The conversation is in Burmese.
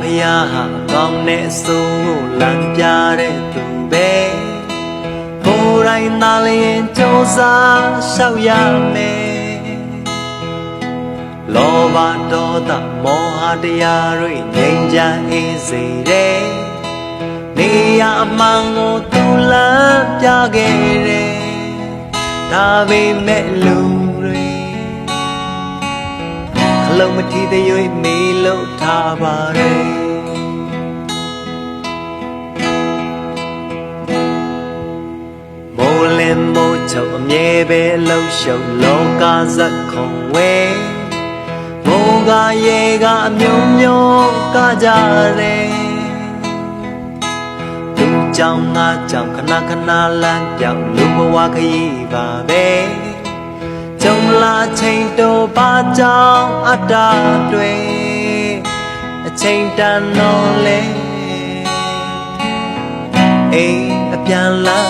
ဖယားဟာကောင်းတဲ့အစိုးကိုလမ်းပြတဲ့သူပဲကိုယ်တိုင်သာလျင်စ조사ရှောက်ရမယ်လောဘဒေါသမောဟတရားတွေငြိမ်းချမ်းအေးစေတဲ့နေရအမှန်ကိုသူလမ်းပြခဲ့တယ်ဒါပေမဲ့လူ လုံးမထီသေး၍မေးလို့ထားပါတယ်မိုးလင်းမိုးချုပ်အမြဲပဲလှုပ်ရှုပ်လောကဇက်ခုံဝဲမိုးကရေကအမျိုးမျိုးကကြတယ်သူကြောင့်ငါကြောင့်ခဏခဏလမ်းပြောင်းလူဘဝခရီးပါပဲကြုံလာ ချိန်တော့ပါကြောင့်အတ္တတွေအချိန်တန်တော့လေအိမ်အပြန်လာ